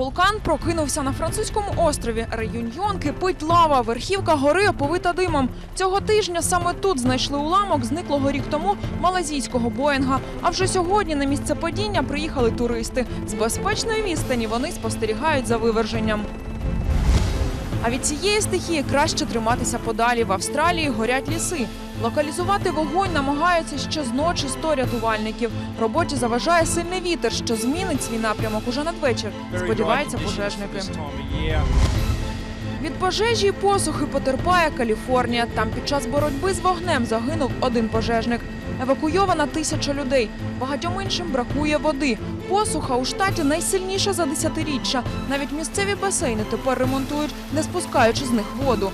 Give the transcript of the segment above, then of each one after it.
Вулкан прокинувся на французькому острові. Реюньйон кипить лава, верхівка гори оповита димом. Цього тижня саме тут знайшли уламок зниклого рік тому малазійського Боїнга. А вже сьогодні на місце падіння приїхали туристи. З безпечної відстані вони спостерігають за виверженням. А від цієї стихії краще триматися подалі. В Австралії горять ліси. Локалізувати вогонь намагаються ще зночі 100 рятувальників. Роботі заважає сильний вітер, що змінить свій напрямок уже надвечір. Сподіваються пожежники. Від пожежі й посухи потерпає Каліфорнія. Там під час боротьби з вогнем загинув один пожежник. Евакуйована тисяча людей. Багатьом іншим бракує води. Посуха у штаті найсильніша за десятиріччя. Навіть місцеві басейни тепер ремонтують, не спускаючи з них воду.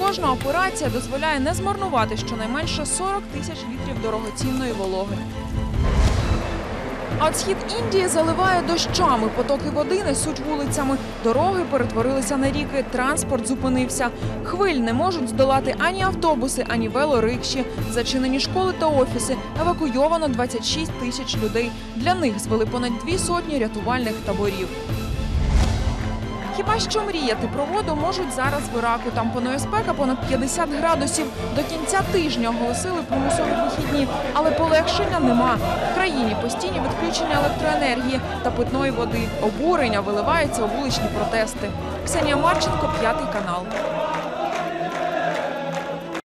Кожна операція дозволяє не змарнувати щонайменше 40 тисяч літрів дорогоцінної вологи. А схід Індії заливає дощами. Потоки води несуть вулицями. Дороги перетворилися на ріки. Транспорт зупинився. Хвиль не можуть здолати ані автобуси, ані велорикші. Зачинені школи та офіси. Евакуйовано 26 тисяч людей. Для них звели понад дві сотні рятувальних таборів. Хіба що мріяти про воду можуть зараз в Іраку. Там панує спека понад 50 градусів. До кінця тижня оголосили примусові вихідні, але полегшення нема. В країні постійні відключення електроенергії та питної води. Обурення виливаються у вуличні протести. Ксенія Марченко, п'ятий канал.